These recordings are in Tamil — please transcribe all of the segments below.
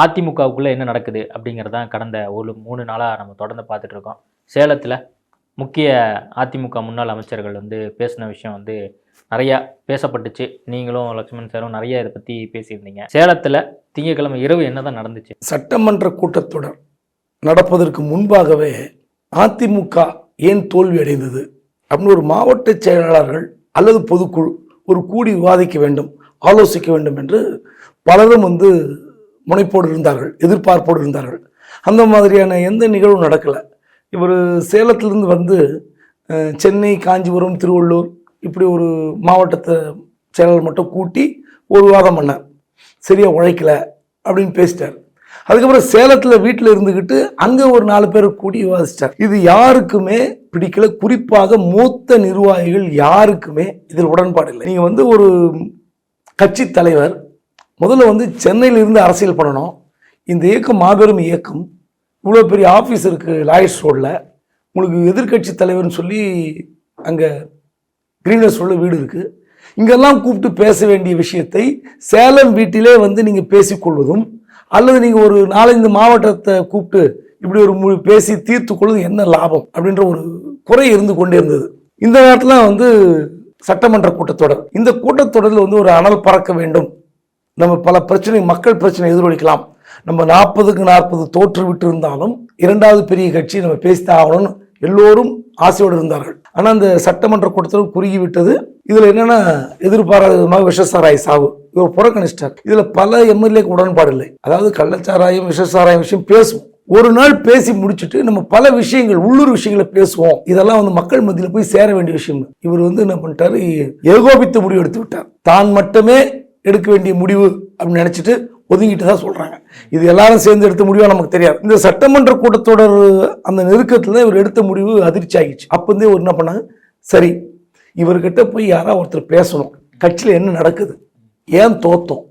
அதிமுகவுக்குள்ளே என்ன நடக்குது அப்படிங்கிறதான் கடந்த ஒரு மூணு நாளாக நம்ம தொடர்ந்து பார்த்துட்டு இருக்கோம். சேலத்தில் முக்கிய அதிமுக முன்னாள் அமைச்சர்கள் வந்து பேசின விஷயம் வந்து நிறையா பேசப்பட்டுச்சு. நீங்களும் லக்ஷ்மண் சாரும் நிறைய இதை பற்றி பேசியிருந்தீங்க. சேலத்தில் திங்கட்கிழமை இரவு என்னதான் நடந்துச்சு? சட்டமன்ற கூட்டத்தொடர் நடப்பதற்கு முன்பாகவே அதிமுக ஏன் தோல்வி அடைந்தது அப்படின்னு ஒரு மாவட்ட செயலாளர்கள் அல்லது பொதுக்குழு ஒரு கூடி விவாதிக்க வேண்டும் ஆலோசிக்க வேண்டும் என்று பலரும் வந்து முனைப்போடு இருந்தார்கள் எதிர்பார்ப்போடு இருந்தார்கள் அந்த மாதிரியான எந்த நிகழ்வும் நடக்கலை. இவர் சேலத்திலிருந்து வந்து சென்னை காஞ்சிபுரம் திருவள்ளூர் இப்படி ஒரு மாவட்டத்தை செயலாளர் மட்டும் கூட்டி ஒரு வாதம் பண்ணார். சரியாக உழைக்கல அப்படின்னு பேசிட்டார். அதுக்கப்புறம் சேலத்தில் வீட்டில் இருந்துக்கிட்டு அங்கே ஒரு நாலு பேர் கூடி விவாதிச்சிட்டார். இது யாருக்குமே பிடிக்கல. குறிப்பாக மூத்த நிர்வாகிகள் யாருக்குமே இதில் உடன்பாடு இல்லை. நீங்கள் வந்து ஒரு கட்சி தலைவர் முதல்ல வந்து சென்னையிலிருந்து அரசியல் பண்ணணும். இந்த இயக்கம் மாபெரும் இயக்கம். இவ்வளோ பெரிய ஆஃபீஸ் இருக்குது லாயர்ஸ் ரோடில். உங்களுக்கு எதிர்க்கட்சி தலைவர்னு சொல்லி அங்கே கிரீனர்ஸ் ரோடில் வீடு இருக்குது இங்கெல்லாம் கூப்பிட்டு பேச வேண்டிய விஷயத்தை சேலம் வீட்டிலே வந்து நீங்கள் பேசிக்கொள்வதும் அல்லது நீங்கள் ஒரு நாலஞ்சு மாவட்டத்தை கூப்பிட்டு இப்படி ஒரு மு பேசி தீர்த்து கொள்வது என்ன லாபம் அப்படின்ற ஒரு குறை இருந்து கொண்டே இருந்தது. இந்த நேரத்தில் வந்து சட்டமன்ற கூட்டத்தொடர். இந்த கூட்டத்தொடரில் வந்து ஒரு அனல் பறக்க வேண்டும். நம்ம பல பிரச்சனை மக்கள் பிரச்சனை எதிரொலிக்கலாம். நம்ம நாற்பதுக்கு நாற்பது தோற்று விட்டு இருந்தாலும் இரண்டாவது பெரிய கட்சி நம்ம பேசித்தான் ஆகணும்னு எல்லோரும் ஆசையோடு இருந்தார்கள். ஆனால் அந்த சட்டமன்ற கூட்டத்தில் குறுகி விட்டது இதில் என்னென்னா எதிர்பாராத விதமாக விஷசாராய சாவு? இவர் புறக்கணிச்சிட்டார். இதில் பல எம்எல்ஏக்கு உடன்பாடு இல்லை. அதாவது கள்ளச்சாராயம் விஷசாராயம் விஷயம் பேசுவோம். ஒரு நாள் பேசி முடிச்சுட்டு நம்ம பல விஷயங்கள் உள்ளூர் விஷயங்களை பேசுவோம். இதெல்லாம் வந்து மக்கள் மத்தியில் போய் சேர வேண்டிய விஷயம் இவர் வந்து என்ன பண்ணிட்டாரு? ஏகோபித்த முடிவு எடுத்து விட்டார். தான் மட்டுமே எடுக்க வேண்டிய முடிவு அப்படின்னு நினச்சிட்டு ஒதுங்கிட்டு தான் சொல்கிறாங்க இது எல்லாரும் சேர்ந்து எடுத்த முடிவாக நமக்கு தெரியாது. இந்த சட்டமன்ற கூட்டத்தொடர் அந்த நெருக்கத்தில் இவர் எடுத்த முடிவு அதிர்ச்சி ஆகிடுச்சு. அப்போ ஒரு என்ன பண்ணாங்க சரி இவர்கிட்ட போய் யாராவது ஒருத்தர் பேசணும். கட்சியில் என்ன நடக்குது? ஏன் தோத்தோம்?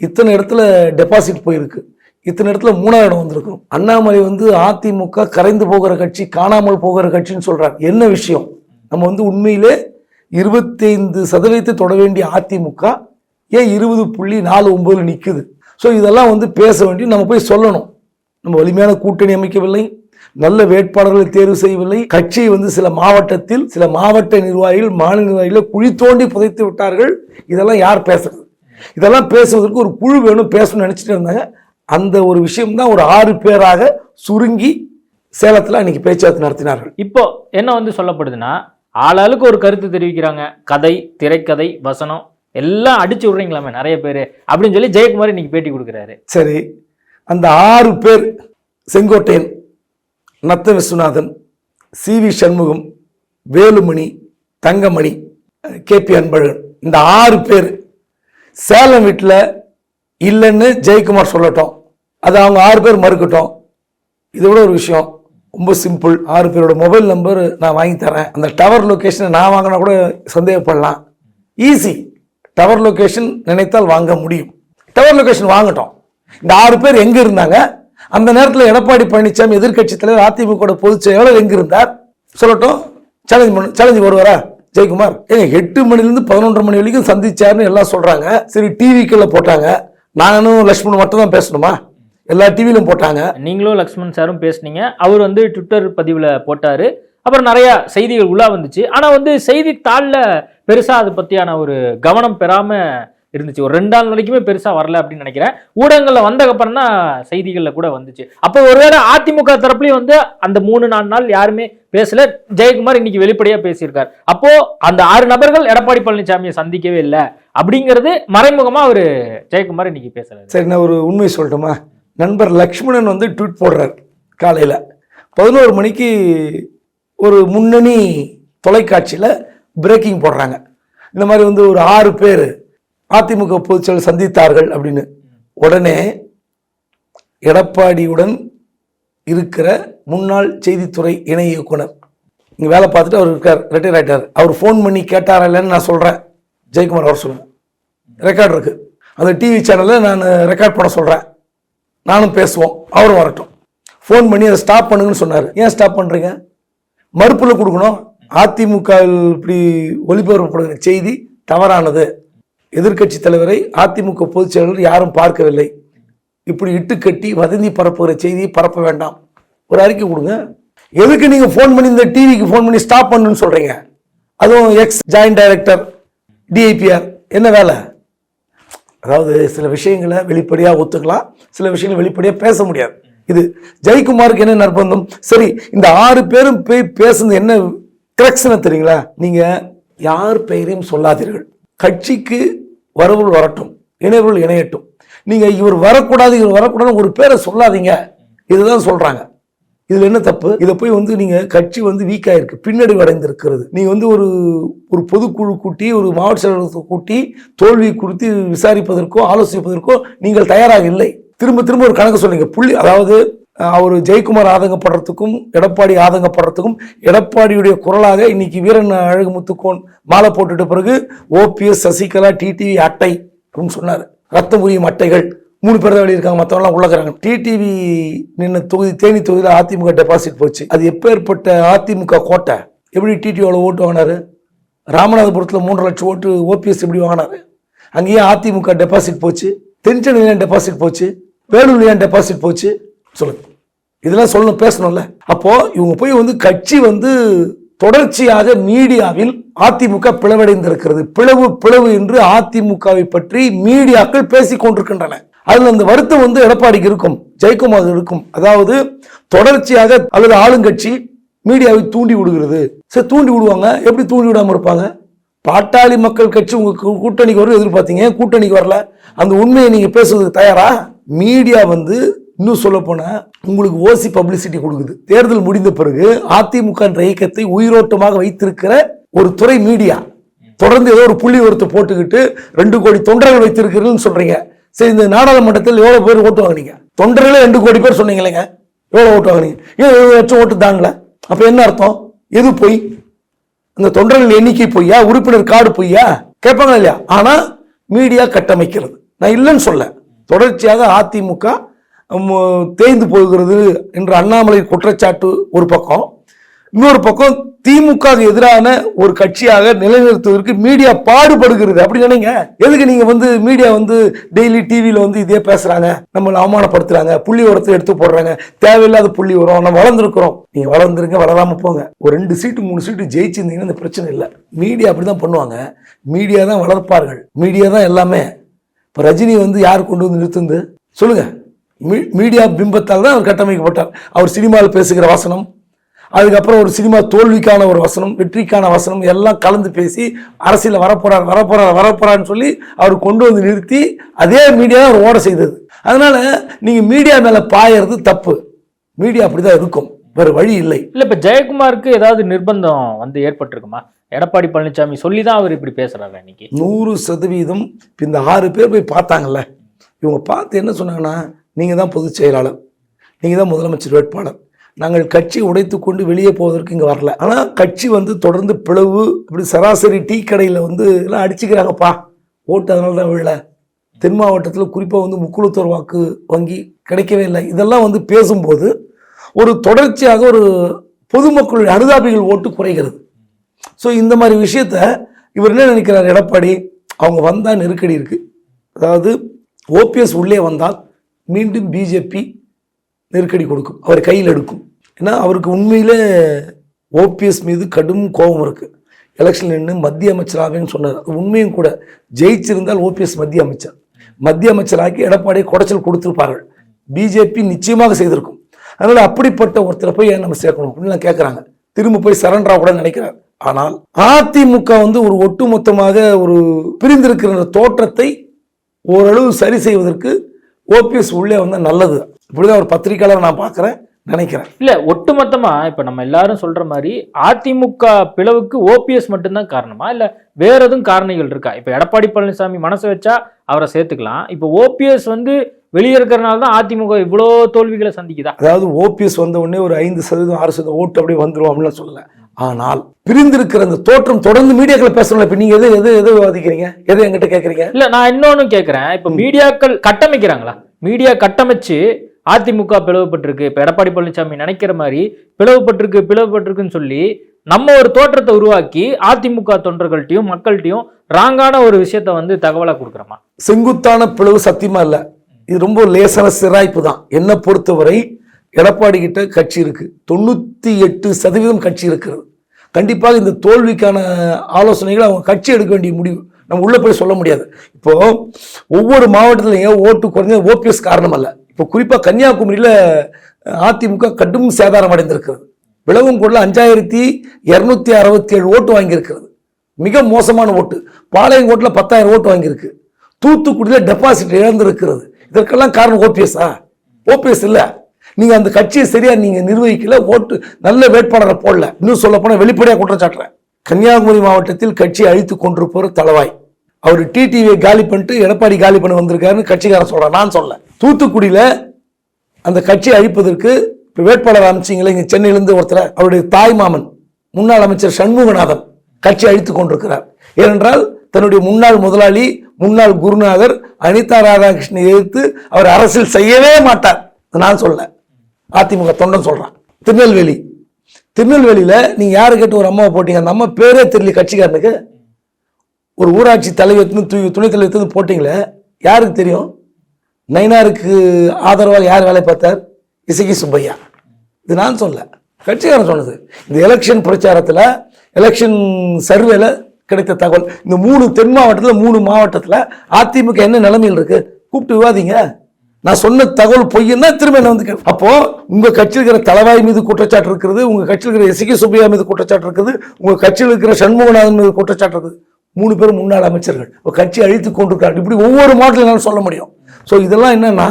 இத்தனை இடத்துல டெபாசிட் போயிருக்கு. இத்தனை இடத்துல மூணாவது இடம் வந்திருக்கும் அண்ணாமலை வந்து அதிமுக கரைந்து போகிற கட்சி காணாமல் போகிற கட்சின்னு சொல்கிறாங்க என்ன விஷயம்? நம்ம வந்து உண்மையிலே இருபத்தைந்து சதவீதத்தை தொட வேண்டிய அதிமுக ஏன் இருபது புள்ளி நாலு ஒம்பதில் நிற்குது ஸோ இதெல்லாம் வந்து பேச வேண்டி நம்ம போய் சொல்லணும். நம்ம வலிமையான கூட்டணி அமைக்கவில்லை. நல்ல வேட்பாளர்களை தேர்வு செய்யவில்லை. கட்சியை வந்து சில மாவட்டத்தில் சில மாவட்ட நிர்வாகிகள் மாநில நிர்வாகிகளை குழி தோண்டி புதைத்து விட்டார்கள். இதெல்லாம் யார் பேசுறது? இதெல்லாம் பேசுவதற்கு ஒரு குழு வேணும் பேசணும்னு நினச்சிட்டு இருந்தாங்க. அந்த ஒரு விஷயம் தான் ஒரு ஆறு பேராக சுருங்கி சேலத்தில் அன்னைக்கு பேச்சுவார்த்தை நடத்தினார்கள். இப்போ என்ன வந்து சொல்லப்படுதுன்னா ஆளாளுக்கு ஒரு கருத்து தெரிவிக்கிறாங்க. கதை திரைக்கதை வசனம் எல்லாம் அடிச்சு விடுறீங்களாமே நிறைய பேர். அப்படின்னு சொல்லி ஜெயக்குமார் இன்னைக்கு பேட்டி கொடுக்குறாரு. சரி அந்த ஆறு பேர் Sengottaiyan Natham Viswanathan C V Shanmugam Velumani Thangamani K P Anbazhagan இந்த ஆறு பேர் சேலம் வீட்டில் இல்லைன்னு ஜெயக்குமார் சொல்லட்டும். அது அவங்க ஆறு பேர் மறுக்கட்டும். இது விட ஒரு விஷயம் ரொம்ப சிம்பிள் ஆறு பேரோட மொபைல் நம்பர் நான் வாங்கி தரேன். அந்த டவர் லொக்கேஷனை நான் வாங்கினா கூட சந்தேகப்படலாம். ஈஸி டவர் லொக்கேஷன் நினைத்தால் வாங்க முடியும். டவர் லொக்கேஷன் வாங்கட்டும். இந்த ஆறு பேர் எங்க இருந்தாங்க? அந்த நேரத்தில் எடப்பாடி பழனிசாமி எதிர்கட்சி தலைவர் அதிமுக பொதுச் செயலாளர் எங்க இருந்தார்? சொல்லட்டும். சேலஞ்ச் பண்ண சேலஞ்சு வருவாரா? ஜெயக்குமார். ஏங்க எட்டு மணிலேருந்து பதினொன்றரை மணி வரைக்கும் சந்திச்சார்னு எல்லாம் சொல்கிறாங்க சரி டிவிக்குள்ள போட்டாங்க. நானும் லட்சுமணன் மட்டும் தான் பேசணுமா? எல்லா டிவிலும் போட்டாங்க. நீங்களும் லக்ஷ்மண் சாரும் பேசுனீங்க. அவர் வந்து ட்விட்டர் பதிவில் போட்டார். அப்புறம் நிறையா செய்திகள் உலா வந்துச்சு. ஆனால் வந்து செய்தித்தாளில் பெருசாக அதை பற்றியான ஒரு கவனம் பெறாமல் இருந்துச்சு. ஒரு ரெண்டு நாள் வரைக்குமே பெருசாக வரல அப்படின்னு நினைக்கிறேன். ஊடகங்களில் வந்தக்கப்புறம் தான் செய்திகளில் கூட வந்துச்சு. அப்போ ஒருவேளை அதிமுக தரப்புலையும் வந்து அந்த மூணு நாலு நாள் யாருமே பேசல. ஜெயக்குமார் இன்னைக்கு வெளிப்படையாக பேசியிருக்கார். அப்போ அந்த ஆறு நபர்கள் எடப்பாடி பழனிசாமியை சந்திக்கவே இல்லை அப்படிங்கிறது மறைமுகமாக அவர் ஜெயக்குமார் இன்னைக்கு பேசல சரி நான் ஒரு உண்மை சொல்லட்டுமா? நண்பர் லக்ஷ்மணன் வந்து ட்வீட் போடுறார் காலையில். பதினோரு மணிக்கு ஒரு முன்னணி தொலைக்காட்சியில் பிரேக்கிங் போடுறாங்க. இந்த மாதிரி வந்து ஒரு ஆறு பேர் அதிமுக பொதுச்செயல் சந்தித்தார்கள் அப்படின்னு. உடனே எடப்பாடியுடன் இருக்கிற முன்னாள் செய்தித்துறை இணை இயக்குனர். இங்கே வேலை பார்த்துட்டு அவர் இருக்கார் ரிட்டையர் ஆகிட்டார் அவர் ஃபோன் பண்ணி கேட்டாரா இல்லைன்னு நான் சொல்கிறேன் ஜெயக்குமார் அவர் சொல்லுங்கள் ரெக்கார்ட் இருக்கு. அந்த டிவி சேனலில் நான் ரெக்கார்ட் பண்ண சொல்கிறேன் நானும் பேசுவோம். அவரும் வரட்டும். ஃபோன் பண்ணி அதை ஸ்டாப் பண்ணுங்கன்னு சொன்னார். ஏன் ஸ்டாப் பண்ணுறீங்க மறுப்பில் கொடுக்கணும். அதிமுக இப்படி ஒளிபரப்பப்படுகிற செய்தி தவறானது. எதிர்க்கட்சி தலைவரை அதிமுக பொதுச் செயலாளர் யாரும் பார்க்கவில்லை. இப்படி இட்டு கட்டி வதந்தி பரப்புகிற செய்தியை பரப்ப வேண்டாம். ஒரு அறிக்கை கொடுங்க. எதுக்கு நீங்க ஃபோன் பண்ணி இந்த டிவிக்கு ஃபோன் பண்ணி ஸ்டாப் பண்ணுன்னு சொல்றீங்க? அதுவும் எக்ஸ் ஜாயிண்ட் டைரக்டர் டிஐபிஆர் என்ன வேலை? அதாவது சில விஷயங்களை வெளிப்படையாக ஒத்துக்கலாம். சில விஷயங்களை வெளிப்படையாக பேச முடியாது. இது ஜெயக்குமாருக்கு என்ன நிர்பந்தம்? சரி இந்த ஆறு பேரும் போய் பேசுனது என்ன கிரக்ஸ்னு தெரியுங்களா? நீங்கள் யார் பெயரையும் சொல்லாதீர்கள். கட்சிக்கு வரவுள் வரட்டும் இணைவுள் இணையட்டும். நீங்கள் இவர் வரக்கூடாது இவர் வரக்கூடாதுன்னு ஒரு பேரை சொல்லாதீங்க. இதுதான் சொல்கிறாங்க இதில் என்ன தப்பு? இதை போய் வந்து நீங்கள் கட்சி வந்து வீக் ஆயிருக்கு பின்னடைவு அடைந்திருக்கிறது நீங்கள் வந்து ஒரு ஒரு பொதுக்குழு கூட்டி ஒரு மாவட்ட செயலகத்தை கூட்டி தோல்வி குறித்து விசாரிப்பதற்கோ ஆலோசிப்பதற்கோ நீங்கள் தயாராக இல்லை. திரும்ப திரும்ப ஒரு கணக்கு சொன்னீங்க. புள்ளி அதாவது அவர் ஜெயக்குமார் ஆதங்கப்படுறதுக்கும் எடப்பாடி ஆதங்கப்படுறதுக்கும் எடப்பாடியுடைய குரலாக இன்னைக்கு வீரன் அழகுமுத்துக்கோன் மாலை போட்டுட்ட பிறகு ஓபிஎஸ் சசிகலா டிடிவி அட்டை அப்படின்னு சொன்னார். ரத்தம் புரியும் அட்டைகள். மூணு பேர் தான் வெளியிருக்காங்க மற்றவங்களாம் உள்ளக்கிறாங்க டிடிவி நின்ன தொகுதி தேனி தொகுதியில் அதிமுக டெபாசிட் போச்சு. அது எப்பேற்பட்ட அதிமுக கோட்டை? எப்படி டிடிவியோட ஓட்டு வாங்கினார்? ராமநாதபுரத்தில் மூன்று லட்சம் ஓட்டு ஓபிஎஸ் எப்படி வாங்கினாரு? அங்கேயே அதிமுக டெபாசிட் போச்சு. தென்சென்னையில் டெபாசிட் போச்சு. வேலூர்ல ஏன் டெபாசிட் போச்சு? சொல்லுங்க. இதெல்லாம் சொல்லணும் பேசணும்ல. அப்போ இவங்க போய் வந்து கட்சி வந்து தொடர்ச்சியாக மீடியாவில் அதிமுக பிளவடைந்திருக்கிறது. பிளவு பிளவு என்று அதிமுகவை பற்றி மீடியாக்கள் பேசிக் கொண்டிருக்கின்றன. அதில் அந்த வருத்தம் வந்து எடப்பாடிக்கு இருக்கும் ஜெயக்குமார் இருக்கும். அதாவது தொடர்ச்சியாக அல்லது ஆளுங்கட்சி மீடியாவை தூண்டி விடுகிறது. சரி தூண்டி விடுவாங்க. எப்படி தூண்டி விடாமல் இருப்பாங்க? பாட்டாளி மக்கள் கட்சி உங்கள் கூட்டணிக்கு வரும் எதிர்பார்த்தீங்க. கூட்டணிக்கு வரல. அந்த உண்மையை நீங்கள் பேசுறதுக்கு தயாரா? மீடியா வந்து இன்னும் சொல்ல உங்களுக்கு ஓசி பப்ளிசிட்டி கொடுக்குது. தேர்தல் முடிந்த பிறகு அதிமுக என்ற இயக்கத்தை உயிரோட்டமாக வைத்திருக்கிற ஒரு துறை மீடியா. தொடர்ந்து ஏதோ ஒரு புள்ளி ஒருத்த போட்டுக்கிட்டு ரெண்டு கோடி தொண்டர்கள் வைத்திருக்கிறீங்கன்னு சொல்றீங்க. சரி இந்த நாடாளுமன்றத்தில் எவ்வளோ பேர் ஓட்டு வாங்குனீங்க? தொண்டர்களே ரெண்டு கோடி பேர் சொன்னீங்க இல்லைங்க. எவ்வளோ ஓட்டு வாங்கினீங்க? ஏன் எழுபது லட்சம் ஓட்டு தாங்களே அப்போ என்ன அர்த்தம்? எது போய்? அந்த தொண்டர்கள் எண்ணிக்கை பொய்யா? உறுப்பினர் கார்டு பொய்யா? கேட்பாங்களா இல்லையா? ஆனா மீடியா கட்டமைக்கிறது. நான் இல்லைன்னு சொல்ல. தொடர்ச்சியாக அதிமுக தேய்ந்து போகிறது என்ற அண்ணாமலை குற்றச்சாட்டு ஒரு பக்கம். இன்னொரு பக்கம் திமுக எதிரான ஒரு கட்சியாக நிலைநிறுத்துவதற்கு மீடியா பாடுபடுகிறது. அப்படி நினைங்க எதுக்கு நீங்க வந்து மீடியா வந்து டெய்லி டிவியில வந்து இதே பேசுறாங்க? நம்மளை அவமானப்படுத்துறாங்க. புள்ளி உரத்தை எடுத்து போடுறாங்க. தேவையில்லாத புள்ளி உரம் நம்ம வளர்ந்துருக்கிறோம். நீங்க வளர்ந்துருங்க வளராம போங்க. ஒரு ரெண்டு சீட்டு மூணு சீட்டு ஜெயிச்சிருந்தீங்கன்னா இந்த பிரச்சனை இல்லை. மீடியா அப்படிதான் பண்ணுவாங்க. மீடியா தான் வளர்ப்பார்கள். மீடியா தான் எல்லாமே. இப்போ ரஜினி வந்து யார் கொண்டு வந்து நிறுத்துந்து சொல்லுங்க. மீ- மீடியா பிம்பத்தால் தான் அவர் கட்டமைக்கப்பட்டார். அவர் சினிமாவில் பேசுகிற வசனம். அதுக்கப்புறம் ஒரு சினிமா தோல்விக்கான ஒரு வசனம் வெற்றிக்கான வசனம் எல்லாம் கலந்து பேசி அரசியலில் வரப்போறார் வரப்போறார் வரப்போறான்னு சொல்லி அவர் கொண்டு வந்து நிறுத்தி அதே மீடியா அவர் ஓட செய்தது. அதனால நீங்க மீடியா மேல பாயறது தப்பு. மீடியா அப்படிதான் இருக்கும். வேற வழி இல்லை. இல்ல இப்ப ஜெயக்குமாருக்கு ஏதாவது நிர்பந்தம் வந்து ஏற்பட்டிருக்குமா? எடப்பாடி பழனிசாமி சொல்லி தான் அவர் இப்படி பேசுறாரு இன்னைக்கு நூறு சதவீதம். இப்ப இந்த ஆறு பேர் போய் பார்த்தாங்கல்ல இவங்க பார்த்து என்ன சொன்னாங்கன்னா நீங்கள் தான் பொதுச் செயலாளர் நீங்கள் தான் முதலமைச்சர் வேட்பாளர். நாங்கள் கட்சி உடைத்து கொண்டு வெளியே போவதற்கு இங்கே வரல. ஆனால் கட்சி வந்து தொடர்ந்து பிளவு இப்படி சராசரி டீ கடையில் வந்து எல்லாம் அடிச்சுக்கிறாங்கப்பா. ஓட்டு அதனால தான் விழல. தென் மாவட்டத்தில் குறிப்பாக வந்து முக்குளத்தூர் வாக்கு வங்கி கிடைக்கவே இல்லை. இதெல்லாம் வந்து பேசும்போது ஒரு தொடர்ச்சியாக ஒரு பொதுமக்களுடைய அனுதாபிகள் ஓட்டு குறைகிறது. ஸோ இந்த மாதிரி விஷயத்த இவர் என்ன நினைக்கிறார்? எடப்பாடி அவங்க வந்தால் நெருக்கடி இருக்குது அதாவது ஓபிஎஸ் உள்ளே வந்தால் மீண்டும் பிஜேபி நெருக்கடி கொடுக்கும். அவர் கையில் எடுக்கும். ஏன்னா அவருக்கு உண்மையில் ஓபிஎஸ் மீது கடும் கோபம் இருக்குது எலெக்ஷன் நின்று மத்திய அமைச்சராகன்னு சொன்னார். அது உண்மையும் கூட. ஜெயிச்சிருந்தால் ஓபிஎஸ் மத்திய அமைச்சர். மத்திய அமைச்சராக்கி எடப்பாடியை குடைச்சல் கொடுத்துருப்பார்கள். பிஜேபி நிச்சயமாக செய்திருக்கும். அதனால் அப்படிப்பட்ட ஒருத்தரை போய் ஏன் நம்ம சேர்க்கணும் அப்படின்னு கேட்குறாங்க திரும்ப போய் சரண்டரா கூட நினைக்கிறார். ஆனால் அதிமுக வந்து ஒரு ஒட்டுமொத்தமாக ஒரு பிரிந்திருக்கிற தோற்றத்தை ஓரளவு சரி செய்வதற்கு ஓபிஎஸ் உள்ளே வந்தால் நல்லது இப்படிதான் ஒரு பத்திரிக்கையாளர் நான் பார்க்குறேன் நினைக்கிறேன். இல்ல ஒட்டுமொத்தமா இப்ப நம்ம எல்லாரும் சொல்ற மாதிரி அதிமுக பிளவுக்கு ஓபிஎஸ் மட்டும்தான் காரணமா? இல்ல வேற எதுவும் காரணிகள் இருக்கா? இப்ப எடப்பாடி பழனிசாமி மனசு வச்சா அவரை சேர்த்துக்கலாம். இப்ப ஓபிஎஸ் வந்து வெளியே இருக்கிறனால தான் அதிமுக இவ்வளோ தோல்விகளை சந்திக்குதா? அதாவது ஓபிஎஸ் வந்த உடனே ஒரு ஐந்து சதவீதம் ஆறு சதவீதம் ஓட்டு அப்படியே வந்துரும் அப்படின்னு சொல்லல. ஆனால் பிரிந்திருக்கிற அந்த தோற்றம் தொடர்ந்து மீடியாக்களை பேசணும்ல இப்ப நீங்க எது எது எது விவாதிக்கிறீங்க எது என்கிட்ட கேட்குறீங்க இல்ல நான் இன்னொன்னு கேக்குறேன். இப்ப மீடியாக்கள் கட்டமைக்கிறாங்களா? மீடியா கட்டமைச்சு அதிமுக பிளவுபட்டிருக்கு. இப்போ எடப்பாடி பழனிசாமி நினைக்கிற மாதிரி பிளவுபட்டிருக்கு பிளவுபட்டிருக்குன்னு சொல்லி நம்ம ஒரு தோற்றத்தை உருவாக்கி அதிமுக தொண்டர்கள்ட்டையும் மக்கள்கிட்டையும் ராங்கான ஒரு விஷயத்த வந்து தகவலாக கொடுக்குறோமா? செங்குத்தான பிளவு சத்தியமா இல்லை. இது ரொம்ப லேசான சிராய்ப்பு தான். என்னை பொறுத்தவரை எடப்பாடி கிட்ட கட்சி இருக்கு. தொண்ணூத்தி எட்டு சதவீதம் கட்சி இருக்கிறது. கண்டிப்பாக இந்த தோல்விக்கான ஆலோசனைகளை அவங்க கட்சி எடுக்க வேண்டிய முடிவு நம்ம உள்ள போய் சொல்ல முடியாது. இப்போ ஒவ்வொரு மாவட்டத்திலையும் ஓட்டு குறைஞ்சது ஓபிஎஸ் காரணம் அல்ல இப்போ குறிப்பாக கன்னியாகுமரியில் அதிமுக கடும் சேதாரம் அடைந்திருக்கிறது. விளவங்கோட்டில் அஞ்சாயிரத்தி இரநூத்தி அறுபத்தி ஏழு ஓட்டு வாங்கியிருக்கிறது. மிக மோசமான ஓட்டு. பாளையங்கோட்டில் பத்தாயிரம் ஓட்டு வாங்கியிருக்கு. தூத்துக்குடியில் டெபாசிட் இழந்திருக்கிறது. இதற்கெல்லாம் காரணம் ஓபிஎஸ்ஸா ஓபிஎஸ் இல்லை. நீங்கள் அந்த கட்சியை சரியாக நீங்கள் நிர்வகிக்கல ஓட்டு நல்ல வேட்பாளரை போடல. இன்னும் சொல்ல வெளிப்படையாக வெளிப்படையா குற்றம் சாட்டுறேன் கன்னியாகுமரி மாவட்டத்தில் கட்சியை அழித்து கொண்டிருப்பவர் தளவாய். அவர் டிடிவியை காலி பண்ணிட்டு எடப்பாடி காலி பண்ண வந்திருக்காருன்னு கட்சிக்காரன் சொல்கிறேன் நான் சொல்ல தூத்துக்குடியில் அந்த கட்சியை அழிப்பதற்கு இப்போ வேட்பாளர் அமைச்சிங்களே இங்கே சென்னையிலேருந்து ஒருத்தர் அவருடைய தாய் மாமன் முன்னாள் அமைச்சர் சண்முகநாதன் கட்சி அழித்து கொண்டிருக்கிறார். ஏனென்றால் தன்னுடைய முன்னாள் முதலாளி முன்னாள் குருநாதர் அனிதா ராதாகிருஷ்ணன் எதிர்த்து அவர் அரசியல் செய்யவே மாட்டார். நான் சொல்ல அதிமுக தொண்டன் சொல்கிறான் திருநெல்வேலி. திருநெல்வேலியில் நீங்கள் யாரு கேட்டு ஒரு அம்மாவை போட்டீங்க? அந்த அம்மா பேரே தெரியல கட்சிக்காரனுக்கு. ஒரு ஊராட்சி தலைவர் துணைத் தலைவர் எடுத்து போட்டீங்களே யாருக்கு தெரியும்? நைனாருக்கு ஆதரவாக யார் வேலை பார்த்தார்? இசகி சுப்பையா. இது நான் சொல்ல கட்சிக்காரன் சொன்னது. இந்த எலெக்ஷன் பிரச்சாரத்தில் எலெக்ஷன் சர்வேல கிடைத்த தகவல். இந்த மூணு தென் மாவட்டத்தில் மூணு மாவட்டத்தில் அதிமுக என்ன நிலைமையில் இருக்கு? கூப்பிட்டு விவாதிங்க. நான் சொன்ன தகவல் பொய்யன்னா திரும்ப என்ன வந்து கேளு. அப்போ உங்க கட்சியில் இருக்கிற தலைவாய் மீது குற்றச்சாட்டு இருக்கிறது உங்க கட்சியில் இருக்கிற எசிகே சுப்பையா மீது குற்றச்சாட்டு இருக்குது உங்க கட்சியில் இருக்கிற சண்முகநாதன் மீது குற்றச்சாட்டு இருக்குது. மூணு பேரும் முன்னாள் அமைச்சர்கள். இப்போ கட்சி அழித்து கொண்டிருக்காரு இப்படி ஒவ்வொரு மாவட்டத்தில் என்னால சொல்ல முடியும். ஸோ இதெல்லாம் என்னன்னா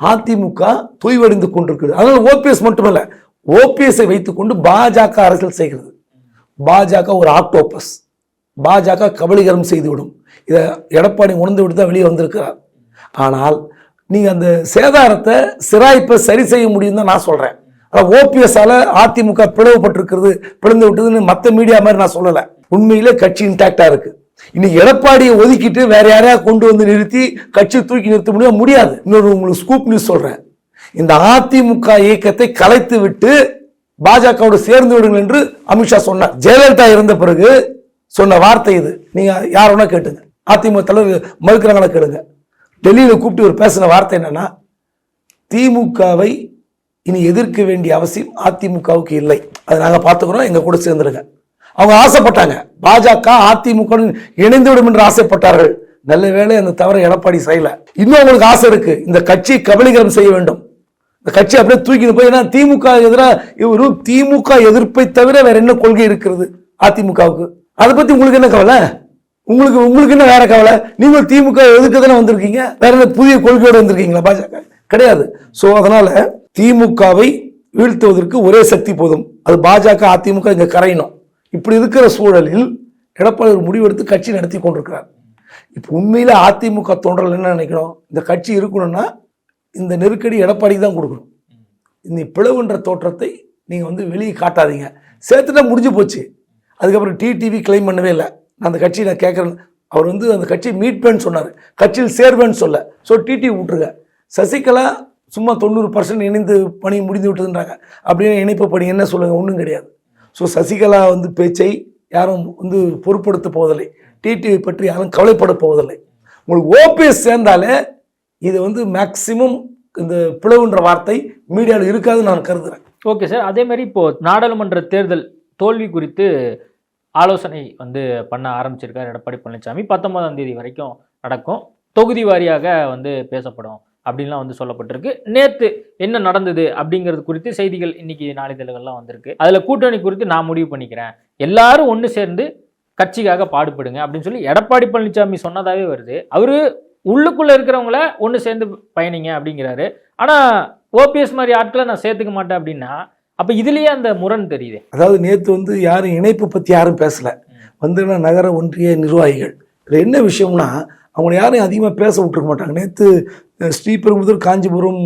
அதிமுக தொய்வடைந்து கொண்டிருக்குது அதனால் ஓபிஎஸ் மட்டுமல்ல ஓபிஎஸ்ஐ வைத்துக்கொண்டு பாஜக அரசியல் செய்கிறது. பாஜக ஒரு ஆக்டோபஸ் பாஜக கபலீகரம் செய்துவிடும். இதை எடப்பாடி உணர்ந்து விட்டு தான் வெளியே வந்திருக்கிறார். ஆனால் நீங்கள் அந்த சேதாரத்தை சிராய்ப்பை சரி செய்ய முடியும் தான் நான் சொல்கிறேன் ஆனால் ஓபிஎஸ்ஸால் அதிமுக பிளவுபட்டிருக்கிறது பிளந்து விட்டதுன்னு மற்ற மீடியா மாதிரி நான் சொல்லலை. உண்மையிலே கட்சி இன்டாக்டாக இருக்குது இன்னைக்கு எடப்பாடியை ஒதுக்கிட்டு வேற யாரையா கொண்டு வந்து நிறுத்தி கட்சி தூக்கி நிறுத்த முடியும்? முடியாது. இன்னொரு உங்களுக்கு ஸ்கூப் நியூஸ் சொல்றேன். இந்த அதிமுக இயக்கத்தை கலைத்து விட்டு பாஜகவோடு சேர்ந்து விடுங்கள் என்று அமித்ஷா சொன்னார். ஜெயலலிதா இருந்த பிறகு சொன்ன வார்த்தை இது. நீங்க யார் வேணா கேட்டுங்க. அதிமுக தலைவர் மறுக்கிறாங்களா கேளுங்க. டெல்லியில் கூப்பிட்டு ஒரு பேசின வார்த்தை என்னன்னா திமுகவை இனி எதிர்க்க வேண்டிய அவசியம் அதிமுகவுக்கு இல்லை. அதை நாங்கள் பார்த்துக்கிறோம். எங்கள் கூட சேர்ந்துருங்க. அவங்க ஆசைப்பட்டாங்க. பாஜக அதிமுக இணைந்து விடும் என்று ஆசைப்பட்டார்கள். நல்ல வேளை அந்த தவறை எடப்பாடி செய்யல. இன்னும் அவங்களுக்கு ஆசை இருக்கு. இந்த கட்சியை கபலீகரம் செய்ய வேண்டும். இந்த கட்சி அப்படியே தூக்கிட்டு போய் ஏன்னா திமுக எதிராக இவரு திமுக எதிர்ப்பை தவிர வேற என்ன கொள்கை இருக்கிறது அதிமுகவுக்கு? அதை பத்தி உங்களுக்கு என்ன கவலை? உங்களுக்கு உங்களுக்கு என்ன வேற கவலை? நீங்கள் திமுக எதுக்கு தானே வந்திருக்கீங்க? வேற என்ன புதிய கொள்கையோட வந்திருக்கீங்களா பாஜக? கிடையாது. ஸோ அதனால திமுகவை வீழ்த்துவதற்கு ஒரே சக்தி போதும். அது பாஜக அதிமுக இங்க கரையணும். இப்படி இருக்கிற சூழலில் எடப்பாடி ஒரு முடிவெடுத்து கட்சி நடத்தி கொண்டிருக்கிறார். இப்போ உண்மையில் அதிமுக தொண்டர்கள் என்ன நினைக்கணும் இந்த கட்சி இருக்கணும்னா இந்த நெருக்கடி எடப்பாடிக்கு தான் கொடுக்கணும். இந்த பிளவுன்ற தோற்றத்தை நீங்கள் வந்து வெளியே காட்டாதீங்க. சேர்த்துட்டா முடிஞ்சு போச்சு. அதுக்கப்புறம் டிடிவி கிளைம் பண்ணவே இல்லை. நான் அந்த கட்சியை நான் கேட்குறேன். அவர் வந்து அந்த கட்சியை மீட்பேன்னு சொன்னார். கட்சியில் சேர்வேன்னு சொல்ல. ஸோ டிடிவி விட்டுருங்க. சசிகலா சும்மா தொண்ணூறு பர்சன்ட் இணைந்து பணி முடிந்து விட்டதுன்றாங்க. அப்படின்னு இணைப்பு பணி என்ன சொல்லுங்கள் ஒன்றும் கிடையாது. ஸோ சசிகலா வந்து பேச்சை யாரும் வந்து பொருட்படுத்த போவதில்லை. டிடிவி பற்றி யாரும் கவலைப்பட போவதில்லை. உங்களுக்கு ஓபிஎஸ் சேர்ந்தாலே இது வந்து மேக்சிமம் இந்த பிளவுன்ற வார்த்தை மீடியாவில் இருக்காதுன்னு நான் கருதுகிறேன் ஓகே சார் அதே மாதிரி இப்போ நாடாளுமன்ற தேர்தல் தோல்வி குறித்து ஆலோசனை வந்து பண்ண ஆரம்பிச்சிருக்கார் எடப்பாடி பழனிசாமி. பத்தொன்பதாம் தேதி வரைக்கும் நடக்கும். தொகுதி வாரியாக வந்து பேசப்படும். அப்படின்லாம் வந்து சொல்லப்பட்டிருக்கு. நேத்து என்ன நடந்தது அப்படிங்கிறது குறித்து செய்திகள் இன்னைக்கு நாளிதழ்கள்லாம் வந்திருக்கு. அதுல கூட்டணி குறித்து நான் முடிவு பண்ணிக்கிறேன். எல்லாரும் ஒன்று சேர்ந்து கட்சிக்காக பாடுபடுங்க அப்படின்னு சொல்லி எடப்பாடி பழனிசாமி சொன்னதாவே வருது. அவரு உள்ளுக்குள்ள இருக்கிறவங்கள ஒன்று சேர்ந்து பயணிங்க அப்படிங்கிறாரு. ஆனா ஓபிஎஸ் மாதிரி ஆட்களை நான் சேர்த்துக்க மாட்டேன் அப்படின்னா அப்ப இதுலயே அந்த முரண் தெரியுது. அதாவது நேற்று வந்து யாரும் இணைப்பு பற்றி யாரும் பேசல. வந்து நகர ஒன்றிய நிர்வாகிகள். இதில் என்ன விஷயம்னா அவங்கள யாரையும் அதிகமாக பேச விட்டுருக்க மாட்டாங்க. நேற்று ஸ்ரீபெரும்புதூர் காஞ்சிபுரம்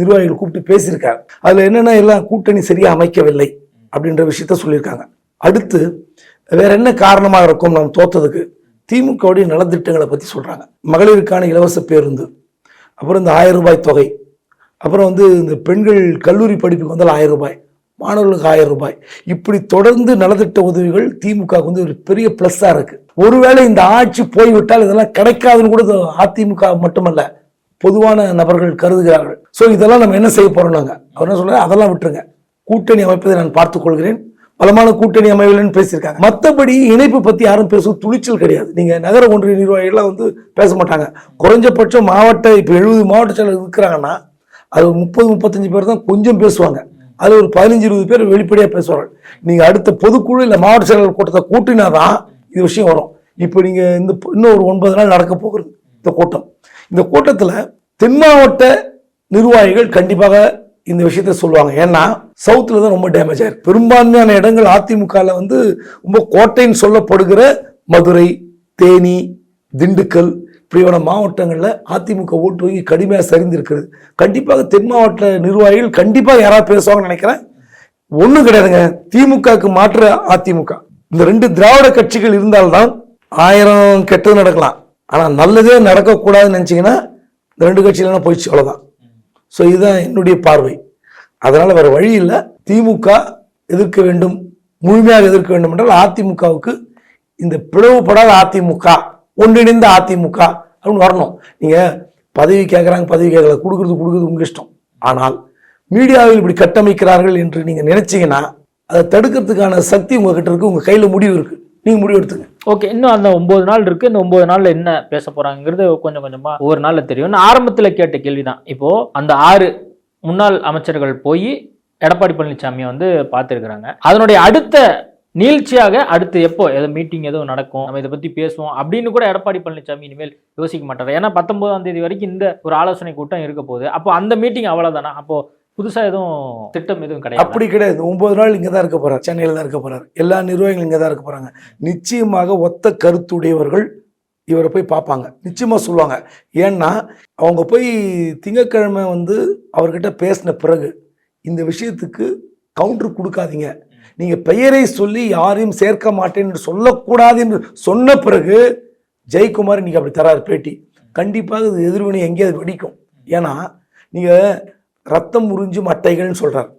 நிர்வாகிகள் கூப்பிட்டு பேசியிருக்காங்க. அதில் என்னென்ன எல்லாம் கூட்டணி சரியாக அமைக்கவில்லை அப்படின்ற விஷயத்த சொல்லியிருக்காங்க. அடுத்து வேற என்ன காரணமாக இருக்கும் நாம் தோத்ததுக்கு? திமுகவுடைய நலத்திட்டங்களை பற்றி சொல்கிறாங்க மகளிருக்கான இலவச பேருந்து அப்புறம் இந்த ஆயிரம் ரூபாய் தொகை அப்புறம் வந்து இந்த பெண்கள் கல்லூரி படிப்புக்கு வந்தால் ஆயிரம் ரூபாய். மாணவர்களுக்கு ஆயிரம் ரூபாய். இப்படி தொடர்ந்து நலத்திட்ட உதவிகள் திமுக வந்து ஒரு பெரிய ப்ளஸ்ஸாக இருக்குது ஒருவேளை இந்த ஆட்சி போய்விட்டால் இதெல்லாம் கிடைக்காதுன்னு கூட அதிமுக மட்டுமல்ல பொதுவான நபர்கள் கருதுகிறார்கள். ஸோ இதெல்லாம் நம்ம என்ன செய்ய போகிறோம் நாங்கள் அவர் என்ன சொல்கிறார் அதெல்லாம் விட்டுருங்க. கூட்டணி அமைப்பதை நான் பார்த்துக்கொள்கிறேன் பலமான கூட்டணி அமைவில்னு பேசியிருக்காங்க. மற்றபடி இணைப்பு பற்றி யாரும் பேசுவது துணிச்சல் கிடையாது. நீங்கள் நகர ஒன்றிய நிர்வாகிகள்லாம் வந்து பேச மாட்டாங்க. குறைஞ்சபட்சம் மாவட்ட இப்போ எழுபது மாவட்ட செயலர் இருக்கிறாங்கன்னா அது முப்பது முப்பத்தஞ்சு பேர் தான் கொஞ்சம் பேசுவாங்க. அது ஒரு பதினஞ்சு இருபது பேர் வெளிப்படையாக பேசுவார்கள். நீங்கள் அடுத்த பொதுக்குழு இல்லை மாவட்ட செயலாளர் கூட்டத்தை கூட்டினா தான் இது விஷயம் வரும். இப்போ நீங்கள் இந்த இன்னும் ஒரு ஒன்பது நாள் நடக்க போகிறது இந்த கூட்டம். இந்த கூட்டத்தில் தென் மாவட்ட நிர்வாகிகள் கண்டிப்பாக இந்த விஷயத்த சொல்லுவாங்க. ஏன்னா சவுத்தில் தான் ரொம்ப டேமேஜ் ஆயிருக்கு. பெரும்பான்மையான இடங்கள் அதிமுகவில் வந்து ரொம்ப கோட்டைன்னு சொல்லப்படுகிற மதுரை தேனி திண்டுக்கல் இப்படியான மாவட்டங்களில் அதிமுக ஓட்டு வங்கி கடுமையாக சரிந்திருக்கிறது. கண்டிப்பாக தென் மாவட்ட நிர்வாகிகள் கண்டிப்பாக யாராவது பேசுவாங்கன்னு நினைக்கிறேன். ஒன்றும் கிடையாதுங்க. திமுகவுக்கு மாற்று அதிமுக. இந்த ரெண்டு திராவிட கட்சிகள் இருந்தால்தான் ஆயிரம் கெட்டது நடக்கலாம். ஆனால் நல்லதே நடக்கக்கூடாதுன்னு நினச்சிங்கன்னா இந்த ரெண்டு கட்சியிலாம் போயிடுச்சு அவ்வளோதான் ஸோ இதுதான் என்னுடைய பார்வை. அதனால் வேறு வழி இல்லை. திமுக எதிர்க்க வேண்டும் முழுமையாக எதிர்க்க வேண்டும் என்றால் அதிமுகவுக்கு இந்த பிளவுபடாத அதிமுக ஒன்றிணைந்த அதிமுக அப்படின்னு வரணும். நீங்கள் பதவி கேட்குறாங்க பதவி கேட்கல கொடுக்குறது கொடுக்குறது உங்கள் இஷ்டம். ஆனால் மீடியாவில் இப்படி கட்டமைக்கிறார்கள் என்று நீங்கள் நினச்சிங்கன்னா அதை தடுக்கிறதுக்கான சக்தி உங்ககிட்ட இருக்கு உங்கள் கையில் முடிவு இருக்குது நீங்க முடிவு எடுத்துங்க. ஓகே இன்னும் அந்த ஒன்பது நாள் இருக்கு. இந்த ஒன்பது நாள்ல என்ன பேச போறாங்கிறது கொஞ்சம் கொஞ்சமா ஒவ்வொரு நாள்ல தெரியும். நான் ஆரம்பத்துல கேட்ட கேள்விதான். இப்போ அந்த ஆறு முன்னாள் அமைச்சர்கள் போய் எடப்பாடி பழனிசாமியை வந்து பார்த்துருக்குறாங்க. அதனுடைய அடுத்த நீழ்ச்சியாக அடுத்து எப்போ ஏதோ மீட்டிங் எதுவும் நடக்கும் நம்ம இதை பத்தி பேசுவோம் அப்படின்னு கூட எடப்பாடி பழனிசாமி இனிமேல் யோசிக்க மாட்டார். ஏன்னா பத்தொன்பதாம் தேதி வரைக்கும் இந்த ஒரு ஆலோசனை கூட்டம் இருக்க போகுது. அப்போ அந்த மீட்டிங் அவ்வளவுதானா? அப்போ புதுசா எதுவும் திட்டம் எதுவும் கிடையாது. அப்படி கிடையாது. ஒன்பது நாள் இங்கே தான் இருக்க போகிறார் சென்னையில் தான் இருக்க போகிறார் எல்லா நிர்வாகிகளும் இங்கே தான் இருக்க போறாங்க. நிச்சயமாக ஒத்த கருத்துடையவர்கள் இவரை போய் பார்ப்பாங்க. நிச்சயமா சொல்லுவாங்க. ஏன்னா அவங்க போய் திங்கட்கிழமை வந்து அவர்கிட்ட பேசின பிறகு இந்த விஷயத்துக்கு கவுண்டர் கொடுக்காதீங்க. நீங்கள் பெயரை சொல்லி யாரையும் சேர்க்க மாட்டேன் என்று சொல்லக்கூடாது என்று சொன்ன பிறகு ஜெயக்குமார் இன்றைக்கி அப்படி தராரு பேட்டி. கண்டிப்பாக இது எதிர்வினை எங்கேயாவது வெடிக்கும். ஏன்னா நீங்கள் ரத்தம் உறிஞ்சும் அட்டைகள்னு சொல்கிறார்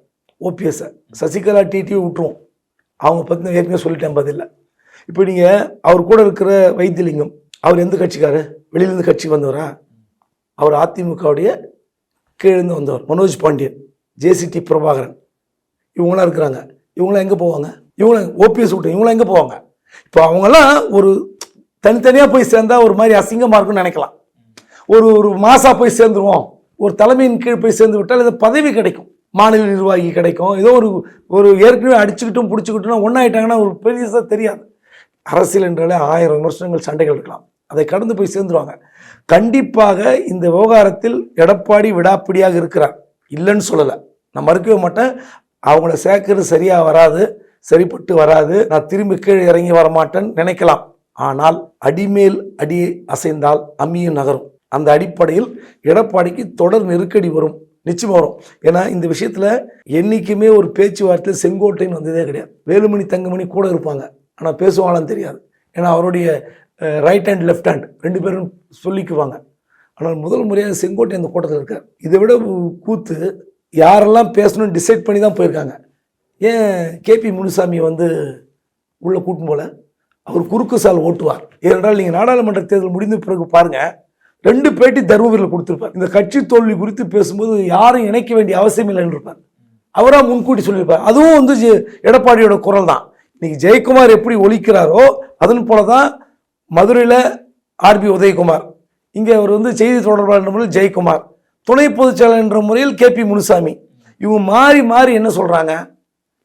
ஓபிஎஸ்ஸை சசிகலா டிடி விட்டுருவோம் அவங்க பற்றி ஏற்கனவே சொல்லிட்டேன் பதில்ல இப்போ நீங்கள் அவர் கூட இருக்கிற வைத்தியலிங்கம் அவர் எந்த கட்சிக்காரு? வெளியிலேருந்து கட்சிக்கு வந்தவரா? அவர் அதிமுகவுடைய கீழேருந்து வந்தவர் மனோஜ் பாண்டியன் ஜேசிடி பிரபாகரன். இவங்களாம் இருக்கிறாங்க. இவங்களாம் எங்கே போவாங்க? இவங்களை ஓபிஎஸ் விட்டு இவங்களாம் எங்கே போவாங்க? இப்போ அவங்கெல்லாம் ஒரு தனித்தனியாக போய் சேர்ந்தால் ஒரு மாதிரி அசிங்கமாக இருக்கும்னு நினைக்கலாம். ஒரு ஒரு மாசாக போய் சேர்ந்துருவோம். ஒரு தலைமையின் கீழ் போய் சேர்ந்து விட்டால் இந்த பதவி கிடைக்கும். மாநில நிர்வாகி கிடைக்கும். ஏதோ ஒரு ஒரு ஏற்கனவே அடிச்சுக்கிட்டும் பிடிச்சிக்கிட்டும் ஒன்றாயிட்டாங்கன்னா ஒரு பெரியதாக தெரியாது. அரசியல் என்றாலே ஆயிரம் விமர்சனங்கள் சண்டைகள் இருக்கலாம். அதை கடந்து போய் சேர்ந்துருவாங்க. கண்டிப்பாக இந்த விவகாரத்தில் எடப்பாடி விடாப்பிடியாக இருக்கிறார். இல்லைன்னு சொல்லலை. நான் மறுக்கவே மாட்டேன். அவங்கள சேர்க்கறது சரியாக வராது சரிப்பட்டு வராது. நான் திரும்பி கீழே இறங்கி வரமாட்டேன்னு நினைக்கலாம். ஆனால் அடிமேல் அடி அசைந்தால் அம்மியும் நகரும். அந்த அடிப்படையில் எடப்பாடிக்கு தொடர் நெருக்கடி வரும். நிச்சயம் வரும். ஏன்னா இந்த விஷயத்தில் என்றைக்குமே ஒரு பேச்சுவார்த்தை செங்கோட்டைன்னு வந்ததே கிடையாது. வேலுமணி தங்கமணி கூட இருப்பாங்க. ஆனால் பேசுவாங்களான்னு தெரியாது. ஏன்னா அவருடைய ரைட் ஹேண்ட் லெஃப்ட் ஹேண்ட் ரெண்டு பேரும் சொல்லிக்குவாங்க. ஆனால் முதல் முறையாக செங்கோட்டை அந்த கூட்டத்தில் இருக்கார். இதை விட கூத்து யாரெல்லாம் பேசணும்னு டிசைட் பண்ணி தான் போயிருக்காங்க. ஏன் கேபி முனுசாமி வந்து உள்ளே கூட்டும் போல? அவர் குறுக்கு சால் ஓட்டுவார். ஏனென்றால் நீங்கள் நாடாளுமன்ற தேர்தல் முடிந்த பிறகு பாருங்கள் ரெண்டு பேட்டி தருமபுரியில் கொடுத்துருப்பார். இந்த கட்சி தோல்வி குறித்து பேசும்போது யாரும் இணைக்க வேண்டிய அவசியம் இல்லைன்னு இருப்பார் அவராக முன்கூட்டி சொல்லியிருப்பார். அதுவும் வந்து ஜெ- எடப்பாடியோட குரல் தான். இன்னைக்கு ஜெயக்குமார் எப்படி ஒழிக்கிறாரோ அதன் போல தான் மதுரையில் ஆர்பி உதயகுமார். இங்கே அவர் வந்து செய்தி தொடர்பாளர் ஜெயக்குமார். துணை பொதுச் செயலாளர் என்ற முறையில் கேபி முனுசாமி. இவங்க மாறி மாறி என்ன சொல்றாங்க?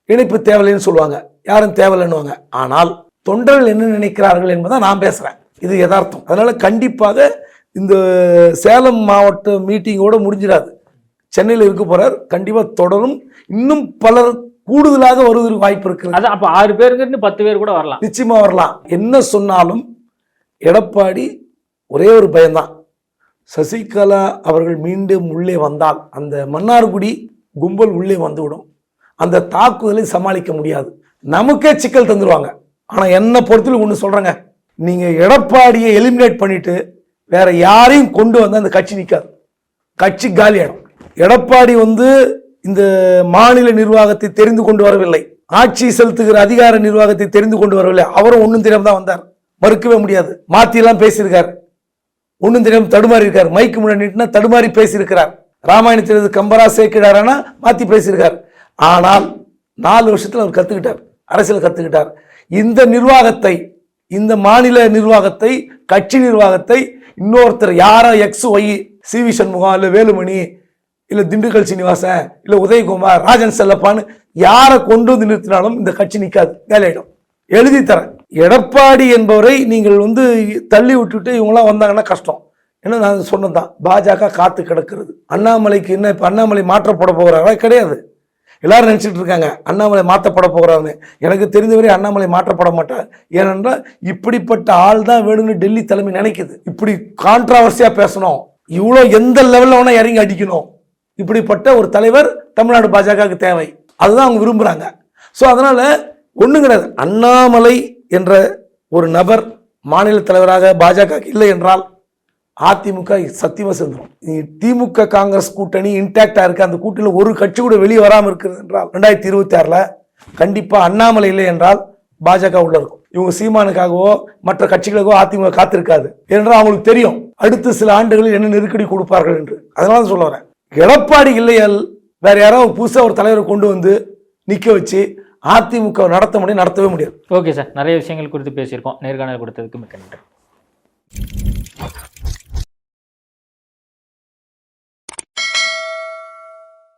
இணைப்பு தேவையில்லைன்னு சொல்லுவாங்க. யாரும் தேவையில்லைன்னுவாங்க. ஆனால் தொண்டர்கள் என்ன நினைக்கிறார்கள் என்பதை நான் பேசுறேன். இது யதார்த்தம். அதனால கண்டிப்பாக இந்த சேலம் மாவட்ட மீட்டிங்கோட முடிஞ்சிடாது. சென்னையில் இருக்க போறார். கண்டிப்பா தொடரும். இன்னும் பலர் கூடுதலாக வருவதற்கு வாய்ப்பு இருக்கிறது. அதான் அப்ப ஆறு பேருக்கு பத்து பேர் கூட வரலாம். நிச்சயமா வரலாம். என்ன சொன்னாலும் எடப்பாடி ஒரே ஒரு பயம்தான். சசிகலா அவர்கள் மீண்டும் உள்ளே வந்தால் அந்த மன்னார்குடி கும்பல் உள்ளே வந்துவிடும். அந்த தாக்குதலை சமாளிக்க முடியாது. நமக்கே சிக்கல் தந்துடுவாங்க ஆனால் என்ன பொறுத்தவரை ஒன்று சொல்கிறேங்க நீங்கள் எடப்பாடியை எலிமினேட் பண்ணிவிட்டு வேற யாரையும் கொண்டு வந்து அந்த கட்சி நிற்காது கட்சி காலியாயிடும் எடப்பாடி வந்து இந்த மாநில நிர்வாகத்தை தெரிந்து கொண்டு வரவில்லை. ஆட்சி செலுத்துகிற அதிகார நிர்வாகத்தை தெரிந்து கொண்டு வரவில்லை. அவரும் ஒன்றும் தெரியாம தான் வந்தார். மறுக்கவே முடியாது. மாத்தி பேசியிருக்கார் பேசியிருக்காரு. ஒன்றும் தெரியாமல் தடுமாறி இருக்கார். மைக்கு முன்னாடி நிட்டுனா தடுமாறி பேசியிருக்கிறார். ராமாயணத்தில் கம்பரா சேர்க்கிறாரானா மாத்தி பேசியிருக்கார். ஆனால் நாலு வருஷத்தில் அவர் கத்துக்கிட்டார். அரசியல் கத்துக்கிட்டார். இந்த நிர்வாகத்தை இந்த மாநில நிர்வாகத்தை கட்சி நிர்வாகத்தை இன்னொருத்தர் யாரோ X Y C V Shanmugam இல்லை வேலுமணி இல்லை திண்டுக்கல் சீனிவாசன் இல்லை உதயகுமார் ராஜன் செல்லப்பான்னு யாரை கொண்டு வந்து நிறுத்தினாலும் இந்த கட்சி நிற்காது வேலையிடும் எழுதி தரேன். எடப்பாடி என்பவரை நீங்கள் வந்து தள்ளி விட்டுட்டு இவங்களாம் வந்தாங்கன்னா கஷ்டம். ஏன்னா நான் சொன்னதுதான் பாஜக காத்து கிடக்கிறது. அண்ணாமலைக்கு என்ன இப்போ அண்ணாமலை மாற்றப்பட போகிறாரா? கிடையாது. எல்லாரும் நினச்சிட்டு இருக்காங்க அண்ணாமலை மாற்றப்பட போகிறாருன்னு. எனக்கு தெரிந்தவரை அண்ணாமலை மாற்றப்பட மாட்டார். ஏனென்றால் இப்படிப்பட்ட ஆள் தான் வேணும்னு டெல்லி தலைமை நினைக்குது. இப்படி கான்ட்ராவர்சியாக பேசணும். இவ்வளோ எந்த லெவலில் வேணால் இறங்கி அடிக்கணும். இப்படிப்பட்ட ஒரு தலைவர் தமிழ்நாடு பாஜகவுக்கு தேவை. அதுதான் அவங்க விரும்புகிறாங்க ஸோ அதனால் ஒன்றும் கிடையாது அண்ணாமலை என்ற ஒரு நபர் மாநில தலைவராக பாஜக இல்லை என்றால் அதிமுக சத்தியமாக சேர்ந்துடும் திமுக காங்கிரஸ் கூட்டணி இன்டாக்டாக இருக்குது அந்த கூட்டணியில் ஒரு கட்சி கூட வெளியே வராமல் இருக்கிறது என்றால் ரெண்டாயிரத்தி இருபத்தி ஆறில் கண்டிப்பாக அண்ணாமலை இல்லை என்றால் பாஜக உள்ள இருக்கும். இவங்க சீமானுக்காகவோ மற்ற கட்சிகளுக்கோ அதிமுக காத்திருக்காது என்றால் அவங்களுக்கு தெரியும். அடுத்த சில ஆண்டுகளில் என்ன நெருக்கடி கொடுப்பார்கள் என்று. அதனால தான் சொல்ல வரேன். எடப்பாடி இல்லையல் வேற யாராவது புதுசாக ஒரு தலைவரை கொண்டு வந்து நிற்க வச்சு அதிமுக நடத்த முடியும் நடத்தவே முடியாது. Okay sir. நிறைய விஷயங்கள் குறித்து பேசியிருக்கோம். நேர்காணல் கொடுத்ததுக்கு மிக்க நன்றி.